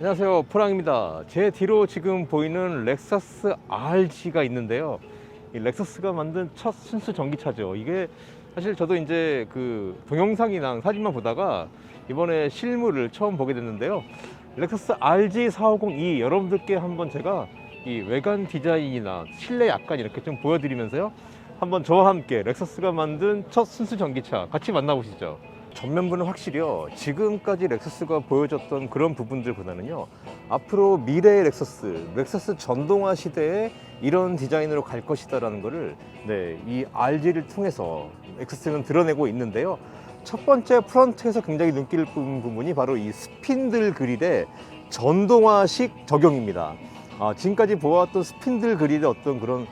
안녕하세요. 프랑입니다. 제 뒤로 지금 보이는 렉서스 RG가 있는데요. 이 렉서스가 만든 첫 순수 전기차죠. 이게 사실 저도 이제 그 동영상이나 사진만 보다가 이번에 실물을 처음 보게 됐는데요. 렉서스 RG450E 여러분들께 한번 제가 이 외관 디자인이나 실내 약간 이렇게 좀 보여드리면서요. 한번 저와 함께 렉서스가 만든 첫 순수 전기차 같이 만나보시죠 전면부는 확실히요 지금까지 렉서스가 보여줬던 그런 부분들보다는요 앞으로 미래의 렉서스 렉서스 전동화 시대에 이런 디자인으로 갈 것이다라는 거를 네, 이 RG를 통해서 렉서스는 드러내고 있는데요 첫 번째 프런트에서 굉장히 눈길을 끄는 부분이 바로 이 스핀들 그릴의 전동화식 적용입니다 아, 지금까지 보아왔던 스핀들 그릴의 어떤 그런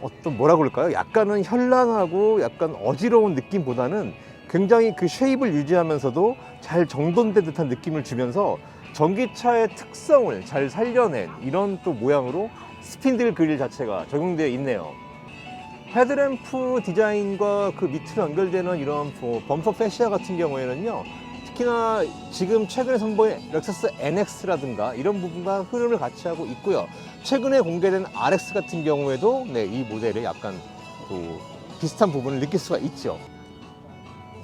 어떤 뭐라 그럴까요? 약간은 현란하고 약간 어지러운 느낌보다는 굉장히 그 쉐입을 유지하면서도 잘 정돈된 듯한 느낌을 주면서 전기차의 특성을 잘 살려낸 이런 또 모양으로 스핀들 그릴 자체가 적용되어 있네요. 헤드램프 디자인과 그 밑으로 연결되는 이런 뭐 범퍼 패시아 같은 경우에는요. 특히나 지금 최근에 선보인 렉서스 NX라든가 이런 부분과 흐름을 같이 하고 있고요. 최근에 공개된 RX 같은 경우에도 네, 이 모델에 약간 또 비슷한 부분을 느낄 수가 있죠.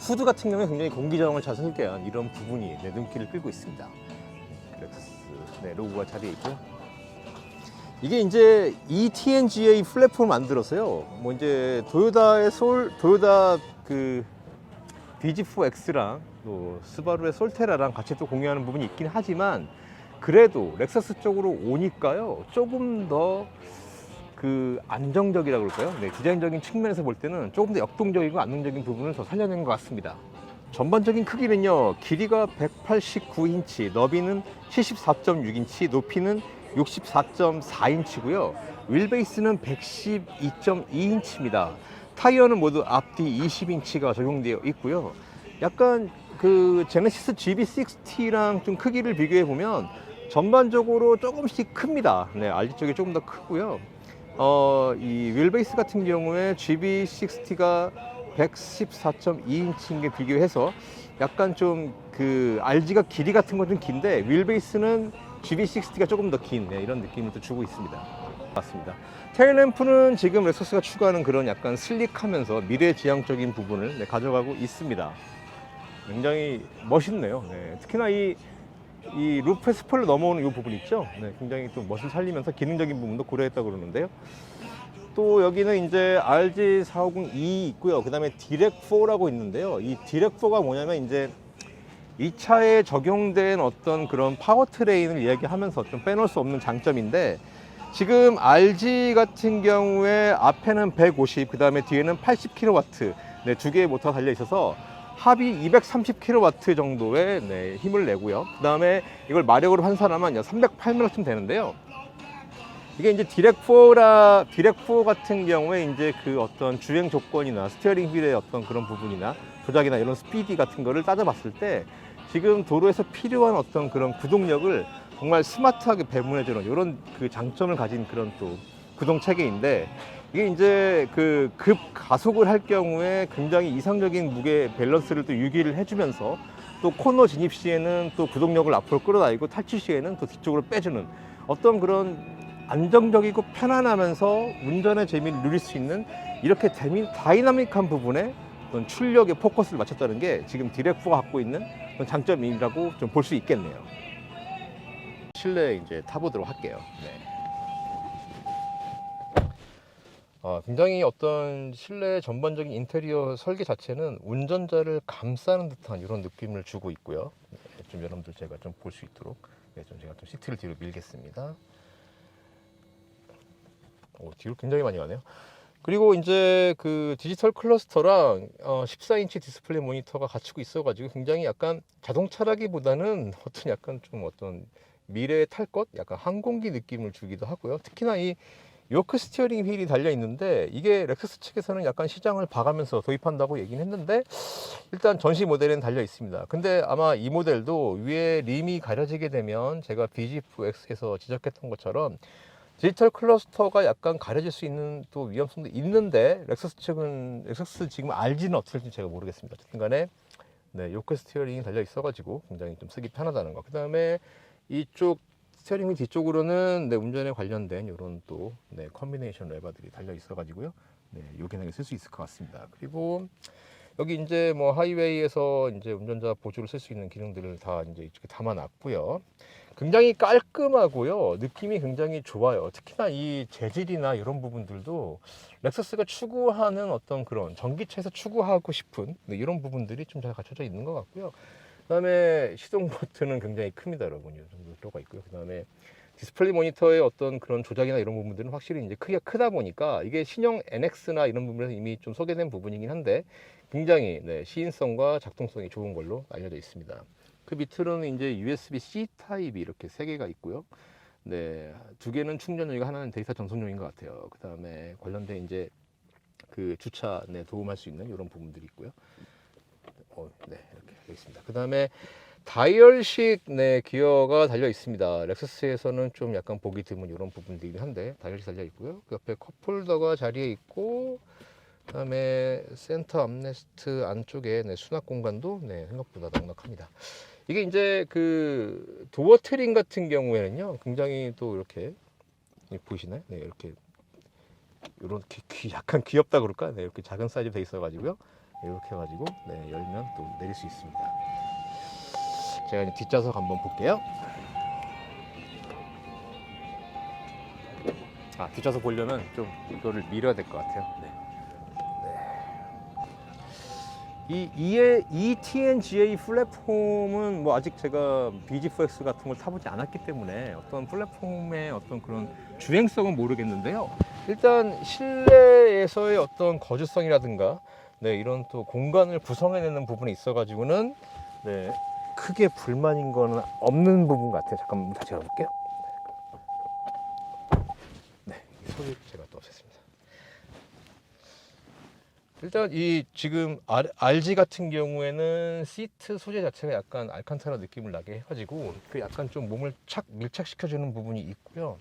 후드 같은 경우에 굉장히 공기 저항을 잘 설계한 이런 부분이 네, 눈길을 끌고 있습니다. 렉서스 네, 로고가 자리에 있고요. 이게 이제 ETNGA 플랫폼을 만들어서요. 뭐 이제 도요다의 솔, 도요다 그 DG4X랑 또 스바루의 솔테라랑 같이 또 공유하는 부분이 있긴 하지만 그래도 렉서스 쪽으로 오니까요. 조금 더 그 안정적이라 그럴까요? 네, 디자인적인 측면에서 볼 때는 조금 더 역동적이고 안정적인 부분을 더 살려낸 것 같습니다. 전반적인 크기는요, 길이가 189인치, 너비는 74.6인치, 높이는 64.4인치고요. 휠베이스는 112.2인치입니다. 타이어는 모두 앞뒤 20인치가 적용되어 있고요. 약간 그 제네시스 GB60랑 좀 크기를 비교해 보면 전반적으로 조금씩 큽니다. 네, RG 쪽이 조금 더 크고요. 어, 이 휠베이스 같은 경우에 GB60가 114.2인치인 게 비교해서 약간 좀 그 RG가 길이 같은 건 좀 긴데 휠베이스는 GB60가 조금 더긴 네, 이런 느낌을 또 주고 있습니다. 맞습니다. 테일램프는 지금 렉서스가 추구하는 그런 약간 슬릭하면서 미래지향적인 부분을 네, 가져가고 있습니다. 굉장히 멋있네요. 네, 특히나 이, 이 루프 스폴로 넘어오는 이 부분 있죠? 네, 굉장히 또 멋을 살리면서 기능적인 부분도 고려했다고 그러는데요. 또 여기는 이제 RG450E 있고요. 그 다음에 디렉4라고 있는데요. 이 디렉4가 뭐냐면 이제 이 차에 적용된 어떤 그런 파워트레인을 이야기하면서 좀 빼놓을 수 없는 장점인데 지금 RG 같은 경우에 앞에는 150, 그 다음에 뒤에는 80kW 네, 두 개의 모터가 달려 있어서 합이 230kW 정도의 네, 힘을 내고요. 그 다음에 이걸 마력으로 환산하면 308마력쯤 되는데요. 이게 이제 디렉4라 디렉4 같은 경우에 이제 그 어떤 주행 조건이나 스티어링 휠의 어떤 그런 부분이나 조작이나 이런 스피디 같은 거를 따져봤을 때 지금 도로에서 필요한 어떤 그런 구동력을 정말 스마트하게 배분해주는 이런 그 장점을 가진 그런 또 구동 체계인데 이게 이제 그 급 가속을 할 경우에 굉장히 이상적인 무게 밸런스를 또 유기를 해주면서 또 코너 진입 시에는 또 구동력을 앞으로 끌어다니고 탈출 시에는 또 뒤쪽으로 빼주는 어떤 그런 안정적이고 편안하면서 운전의 재미를 누릴 수 있는 이렇게 재미, 다이나믹한 부분에 어떤 출력에 포커스를 맞췄다는 게 지금 디렉4가 갖고 있는 장점이라고 좀 볼 수 있겠네요. 실내에 이제 타보도록 할게요. 네. 어, 굉장히 어떤 실내 전반적인 인테리어 설계 자체는 운전자를 감싸는 듯한 이런 느낌을 주고 있고요. 네, 좀 여러분들 제가 좀 볼 수 있도록 네, 좀 제가 좀 시트를 뒤로 밀겠습니다. 오, 뒤로 굉장히 많이 가네요. 그리고 이제 그 디지털 클러스터랑 어, 14인치 디스플레이 모니터가 갖추고 있어가지고 굉장히 약간 자동차라기보다는 어떤 약간 좀 어떤 미래에 탈 것, 약간 항공기 느낌을 주기도 하고요. 특히나 이 요크 스티어링 휠이 달려 있는데 이게 렉서스 측에서는 약간 시장을 봐가면서 도입한다고 얘기는 했는데 일단 전시 모델에는 달려 있습니다. 근데 아마 이 모델도 위에 림이 가려지게 되면 제가 BG4X에서 지적했던 것처럼 디지털 클러스터가 약간 가려질 수 있는 또 위험성도 있는데 렉서스 측은 렉서스 지금 어떻게 될지 제가 모르겠습니다. 어쨌든 간에 네, 요크 스티어링이 달려 있어가지고 굉장히 좀 쓰기 편하다는 거. 그 다음에 이쪽 스티어링 휠 뒤쪽으로는 네, 운전에 관련된 이런 또 네, 컨비네이션 레버들이 달려 있어가지고요. 네, 요긴하게 쓸 수 있을 것 같습니다. 그리고 여기 이제 뭐 하이웨이에서 이제 운전자 보조를 쓸 수 있는 기능들을 다 이제 이쪽에 담아놨고요. 굉장히 깔끔하고요. 느낌이 굉장히 좋아요. 특히나 이 재질이나 이런 부분들도 렉서스가 추구하는 어떤 그런 전기차에서 추구하고 싶은 네, 이런 부분들이 좀 잘 갖춰져 있는 것 같고요. 그다음에 시동 버튼은 굉장히 큽니다, 여러분. 이 정도 들어가 있고요. 그다음에 디스플레이 모니터의 어떤 그런 조작이나 이런 부분들은 확실히 이제 크기가 크다 보니까 이게 신형 NX나 이런 부분에서 이미 좀 소개된 부분이긴 한데 굉장히 네, 시인성과 작동성이 좋은 걸로 알려져 있습니다. 그 밑으로는 이제 USB-C 타입이 이렇게 세 개가 있고요. 네, 두 개는 충전용이고 하나는 데이터 전송용인 것 같아요. 그 다음에 관련된 이제 그 주차 네, 도움할 수 있는 이런 부분들이 있고요. 어, 네, 되어 있습니다. 그 다음에 다이얼식 네, 기어가 달려 있습니다. 렉서스에서는 좀 약간 보기 드문 이런 부분들이긴 한데 다이얼식 달려 있고요. 그 옆에 컵홀더가 자리에 있고 그다음에 센터 암레스트 안쪽에 네, 수납 공간도 네, 생각보다 넉넉합니다. 이게 이제 그 도어 트림 같은 경우에는요, 굉장히 또 이렇게 이 보이시나요? 네, 이렇게 이렇게 귀 약간 귀엽다 그럴까? 네, 이렇게 작은 사이즈 돼 있어가지고요. 이렇게 해가지고 네, 열면 또 내릴 수 있습니다. 제가 이제 뒷좌석 한번 볼게요. 아, 뒷좌석 보려면 좀 이거를 밀어야 될 것 같아요. 네. 이 EA, ETNGA 플랫폼은 뭐 아직 제가 BG4X 같은 걸 타보지 않았기 때문에 어떤 플랫폼의 어떤 그런 주행성은 모르겠는데요. 일단 실내에서의 어떤 거주성이라든가 네, 이런 또 공간을 구성해내는 부분이 있어가지고는 네, 크게 불만인 거는 없는 부분 같아요. 잠깐만 다시 가볼게요. 네, 이 소리 제가 또 없앴습니다. 일단 이 지금 RG 같은 경우에는 시트 소재 자체가 약간 알칸타라 느낌을 나게 해가지고 그 약간 좀 몸을 착 밀착시켜주는 부분이 있고요.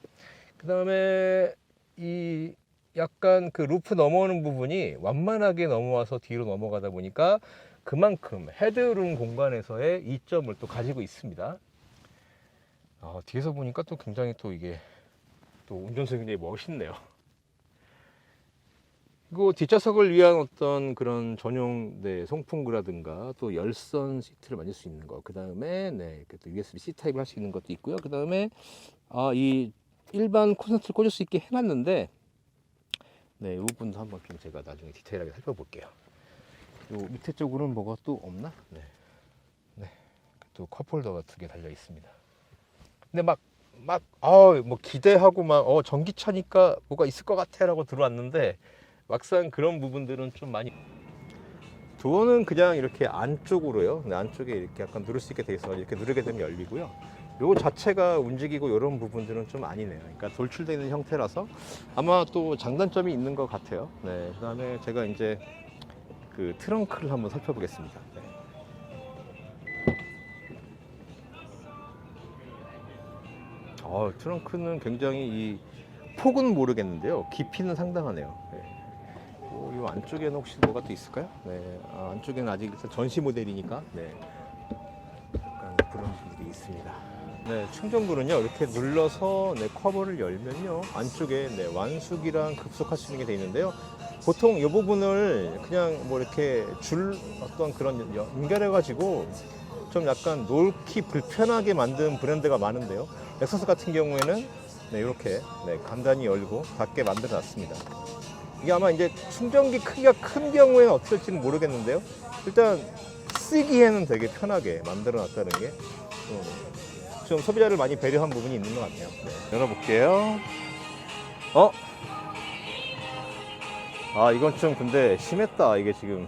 그 다음에 이 약간 그 루프 넘어오는 부분이 완만하게 넘어와서 뒤로 넘어가다 보니까 그만큼 헤드룸 공간에서의 이점을 또 가지고 있습니다. 아, 뒤에서 보니까 또 굉장히 또 이게 또 운전석이 굉장히 멋있네요. 그리고 뒷좌석을 위한 어떤 그런 전용 네, 송풍구라든가 또 열선 시트를 만들 수 있는 거. 그 다음에 네, 이렇게 또 USB-C 타입을 할 수 있는 것도 있고요. 그 다음에 아, 이 일반 콘센트를 꽂을 수 있게 해놨는데 네, 이 부분도 한번 좀 제가 나중에 디테일하게 살펴볼게요. 요 밑에 쪽으로는 뭐가 또 없나? 네. 네. 또 컵홀더가 두 개 달려 있습니다. 근데 막, 막, 아, 뭐 기대하고 막, 어, 전기차니까 뭐가 있을 것 같아 라고 들어왔는데 막상 그런 부분들은 좀 많이. 도어는 그냥 이렇게 안쪽으로요. 네, 안쪽에 이렇게 약간 누를 수 있게 돼 있어 이렇게 누르게 되면 열리고요. 요 자체가 움직이고 이런 부분들은 좀 아니네요. 그러니까 돌출되어 있는 형태라서 아마 또 장단점이 있는 것 같아요. 네, 그 다음에 제가 이제 그 트렁크를 한번 살펴보겠습니다. 네. 어, 트렁크는 굉장히 이 폭은 모르겠는데요. 깊이는 상당하네요. 네. 요, 요 안쪽에는 혹시 뭐가 또 있을까요? 네, 아, 안쪽에는 아직 전시 모델이니까 네. 약간 그런 분들이 있습니다. 네, 충전구는요 이렇게 눌러서 네, 커버를 열면요 안쪽에 네, 완숙이랑 급속할 수 있는 게 돼 있는데요. 보통 이 부분을 그냥 뭐 이렇게 줄 어떤 그런 연- 연결해 가지고 좀 약간 놓기 불편하게 만든 브랜드가 많은데요. 렉서스 같은 경우에는 네, 이렇게 네, 간단히 열고 닫게 만들어 놨습니다. 이게 아마 이제 충전기 크기가 큰 경우에는 어떻게 될지는 모르겠는데요. 일단 쓰기에는 되게 편하게 만들어 놨다는 게 좀 소비자를 많이 배려한 부분이 있는 것 같아요. 네, 열어볼게요. 어? 아 이건 좀 근데 심했다 이게 지금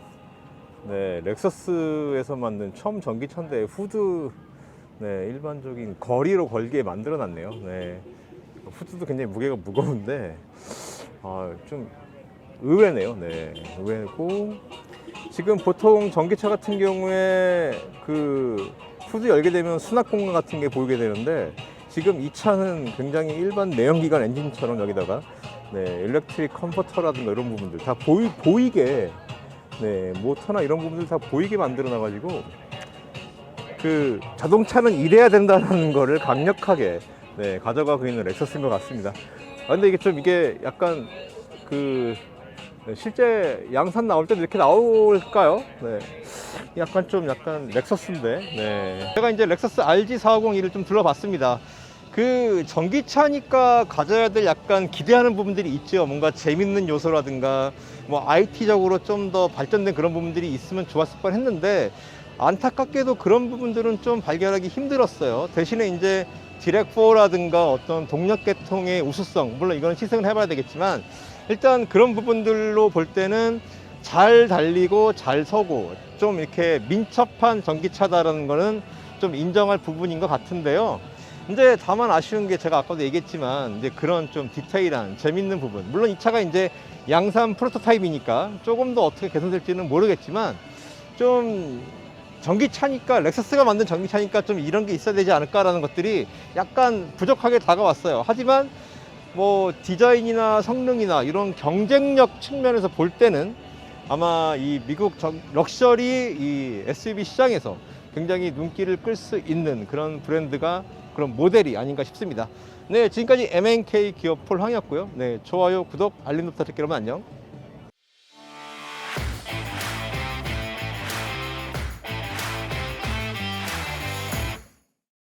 네 렉서스에서 만든 처음 전기차인데 후드 네 일반적인 거리로 걸게 만들어 놨네요 네 후드도 굉장히 무게가 무거운데 아좀 의외네요 네 의외고 지금 보통 전기차 같은 경우에 그 후드 열게 되면 수납 공간 같은 게 보이게 되는데 지금 이 차는 굉장히 일반 내연기관 엔진처럼 여기다가 네, 일렉트릭 컨버터라든가 이런 부분들 다 보이, 보이게 네, 모터나 이런 부분들 다 보이게 만들어 놔가지고 그 자동차는 이래야 된다는 거를 강력하게 네, 가져가고 있는 렉서스인 것 같습니다. 아, 근데 이게 좀 이게 약간 그 네, 실제 양산 나올 때도 이렇게 나올까요? 네. 약간 좀 약간 렉서스인데. 네. 제가 이제 렉서스 RG450E를 좀 둘러봤습니다. 그 전기차니까 가져야 될 약간 기대하는 부분들이 있죠. 뭔가 재밌는 요소라든가 뭐 IT적으로 좀 더 발전된 그런 부분들이 있으면 좋았을 뻔 했는데 안타깝게도 그런 부분들은 좀 발견하기 힘들었어요. 대신에 이제 디렉4라든가 어떤 동력 계통의 우수성, 물론 이거는 시승을 해봐야 되겠지만 일단 그런 부분들로 볼 때는 잘 달리고 잘 서고 좀 이렇게 민첩한 전기차다라는 거는 좀 인정할 부분인 것 같은데요. 이제 다만 아쉬운 게 제가 아까도 얘기했지만 이제 그런 좀 디테일한 재밌는 부분 물론 이 차가 이제 양산 프로토타입이니까 조금 더 어떻게 개선될지는 모르겠지만 좀 전기차니까 렉서스가 만든 전기차니까 좀 이런 게 있어야 되지 않을까라는 것들이 약간 부족하게 다가왔어요. 하지만 뭐 디자인이나 성능이나 이런 경쟁력 측면에서 볼 때는 아마 이 미국 정- 럭셔리 이 SUV 시장에서 굉장히 눈길을 끌 수 있는 그런 브랜드가 그런 모델이 아닌가 싶습니다. 네, 지금까지 MNK 기어폴 황이었고요. 네, 좋아요, 구독, 알림 부탁드릴게요. 여러분 안녕.